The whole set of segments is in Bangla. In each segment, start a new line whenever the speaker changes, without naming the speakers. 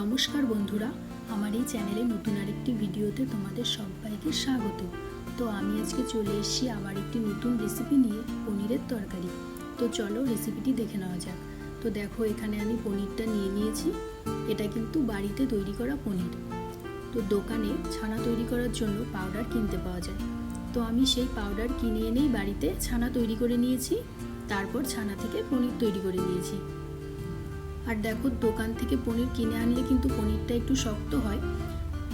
নমস্কার বন্ধুরা, আমার এই চ্যানেলে নতুন আরেকটি ভিডিওতে তোমাদের সবাইকে স্বাগত। তো আমি আজকে চলে এসেছি আবার একটি নতুন রেসিপি নিয়ে পনিরের তরকারি। তো চলো রেসিপিটি দেখে নেওয়া যাক। তো দেখো, এখানে আমি পনিরটা নিয়ে নিয়েছি। এটা কিন্তু বাড়িতে তৈরি করা পনির। তো দোকানে ছানা তৈরি করার জন্য পাউডার কিনতে পাওয়া যায়। তো আমি সেই পাউডার কিনে এনেই বাড়িতে ছানা তৈরি করে নিয়েছি। তারপর ছানা থেকে পনির তৈরি করে নিয়েছি। আর দেখো, দোকান থেকে পনির কিনে আনলে কিন্তু পনিরটা একটু শক্ত হয়।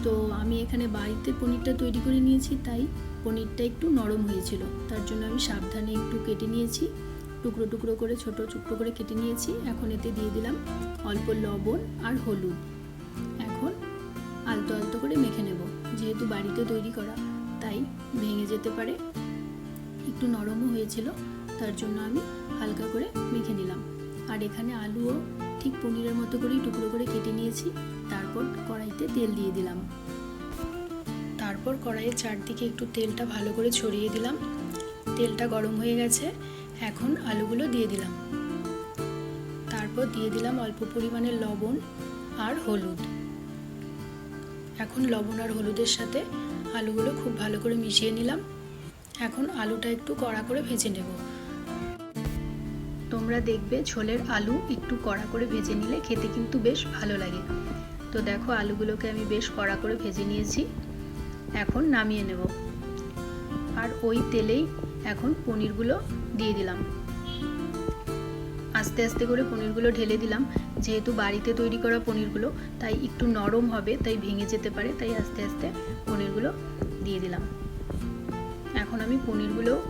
তো আমি এখানে বাড়িতে পনিরটা তৈরি করে নিয়েছি, তাই পনিরটা একটু নরম হয়েছিল। তার জন্য আমি সাবধানে একটু কেটে নিয়েছি। টুকরো টুকরো করে, ছোট টুকরো করে কেটে নিয়েছি। এখন এতে দিয়ে দিলাম অল্প লবণ আর হলুদ। এখন আলতো আলতো করে মেখে নেব। যেহেতু বাড়িতে তৈরি করা, তাই ভেঙে যেতে পারে। একটু নরমও হয়েছিল, তার জন্য আমি হালকা করে মেখে নিলাম। আর এখানে আলুও ঠিক পনিরের মতো করেই টুকরো করে কেটে নিয়েছি। তারপর কড়াইতে তেল দিয়ে দিলাম। তারপর কড়াইয়ের চারদিকে একটু তেলটা ভালো করে ছড়িয়ে দিলাম। তেলটা গরম হয়ে গেছে। এখন আলুগুলো দিয়ে দিলাম। তারপর দিয়ে দিলাম অল্প পরিমাণে লবণ আর হলুদ। এখন লবণ আর হলুদের সাথে আলুগুলো খুব ভালো করে মিশিয়ে নিলাম। এখন আলুটা একটু কড়া করে ভেজে নেব। তোমরা দেখবে ঝোলের আলু একটু কড়া করে ভেজে নিলে খেতে কিন্তু বেশ ভালো লাগে। তো দেখো আলুগুলোকে আমি বেশ কড়া করে ভেজে নিয়েছি। এখন নামিয়ে নেব। আর ওই তেলেই এখন পনিরগুলো দিয়ে দিলাম। আস্তে আস্তে করে পনিরগুলো ঢেলে দিলাম। যেহেতু বাড়িতে তৈরি করা পনিরগুলো, তাই একটু নরম হবে, তাই ভেঙে যেতে পারে, তাই আস্তে আস্তে পনিরগুলো দিয়ে দিলাম। এখন আমি পনিরগুলো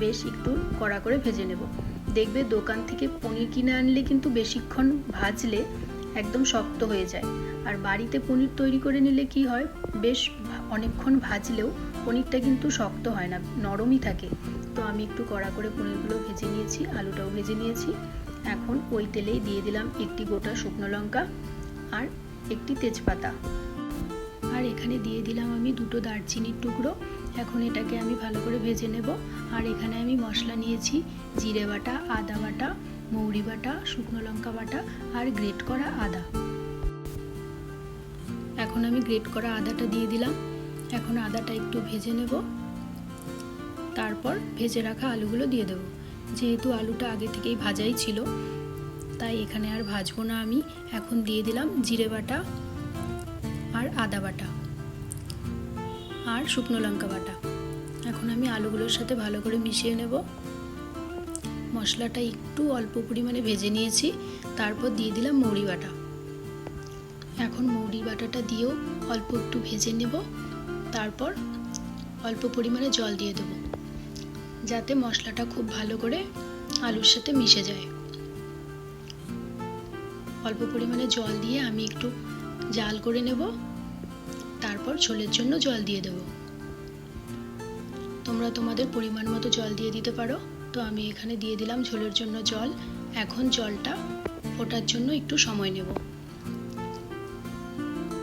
বেশ একটু কড়া করে ভেজে নেব। দেখবে দোকান থেকে পনির কিনে আনলে কিন্তু বেশিক্ষণ ভাজলে একদম শক্ত হয়ে যায়। আর বাড়িতে পনির তৈরি করে নিলে কি হয়, বেশ অনেকক্ষণ ভাজলেও পনিরটা কিন্তু শক্ত হয় না, নরমই থাকে। তো আমি একটু কড়া করে পনিরগুলো ভেজে নিয়েছি, আলুটাও ভেজে নিয়েছি। এখন ওই তেলেই দিয়ে দিলাম একটি গোটা শুকনো লঙ্কা আর একটি তেজপাতা। আর এখানে দিয়ে দিলাম আমি দুটো দারচিনির টুকরো। এখন এটাকে আমি ভালো করে ভেজে নেব। আর এখানে আমি মশলা নিয়েছি, জিরে বাটা, আদা বাটা, মৌরি বাটা, শুকনো লঙ্কা বাটা আর গ্রেট করা আদা। এখন আমি গ্রেট করা আদাটা দিয়ে দিলাম। এখন আদাটা একটু ভেজে নেব। তারপর ভেজে রাখা আলুগুলো দিয়ে দেবো। যেহেতু আলুটা আগে থেকেই ভাজাই ছিল, তাই এখানে আর ভাজবো না আমি। এখন দিয়ে দিলাম জিরে বাটা আর আদা বাটা। আর শুকনো লঙ্কা বাটা। এখন আমি আলুগুলোর সাথে ভালো করে মিশিয়ে নেব। মশলাটা একটু অল্প পরিমাণে ভেজে নিয়েছি, তারপর দিয়ে দিলাম মৌরি বাটা। এখন মৌরি বাটাটা দিয়েও অল্প একটু ভেজে নেব, তারপর অল্প পরিমাণে জল দিয়ে দেব, যাতে মশলাটা খুব ভালো করে আলুর সাথে মিশে যায়। অল্প পরিমাণে জল দিয়ে আমি একটু জাল করে নেব তারপর ঝোলের জন্য জল দিয়ে দেব। তোমরা তোমাদের পরিমাণ মতো জল দিয়ে দিতে পারো। তো আমি এখানে দিয়ে দিলাম ঝোলের জন্য জল। এখন জলটা ফোটার জন্য একটু সময় নেব।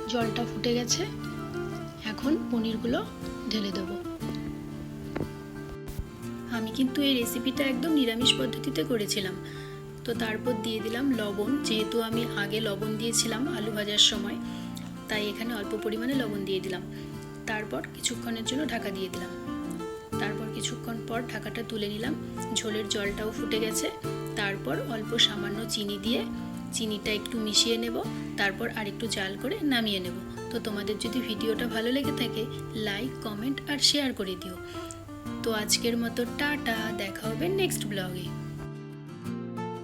জলটা ফুটে গেছে। এখন পনিরগুলো ঢেলে দেব। আমি কিন্তু এই রেসিপিটা একদম নিরামিষ পদ্ধতিতে করেছিলাম। তো তারপর দিয়ে দিলাম লবণ। যেহেতু আমি আগে লবণ দিয়েছিলাম আলু ভাজার সময় তাই এখানে অল্প পরিমাণে লবণ দিয়ে দিলাম। তারপর কিছুক্ষণের জন্য ঢাকা দিয়ে দিলাম। তারপর কিছুক্ষণ পর ঢাকাটা তুলে নিলাম। ঝোলের জলটাও ফুটে গেছে। তারপর অল্প সামান্য চিনি দিয়ে চিনিটা একটু মিশিয়ে নেব। তারপর আর একটু জাল করে নামিয়ে নেব। তো তোমাদের যদি ভিডিওটা ভালো লেগে থাকে, লাইক, কমেন্ট আর শেয়ার করে দিও। তো আজকের মতো টাটা, দেখা হবে নেক্সট ব্লগে।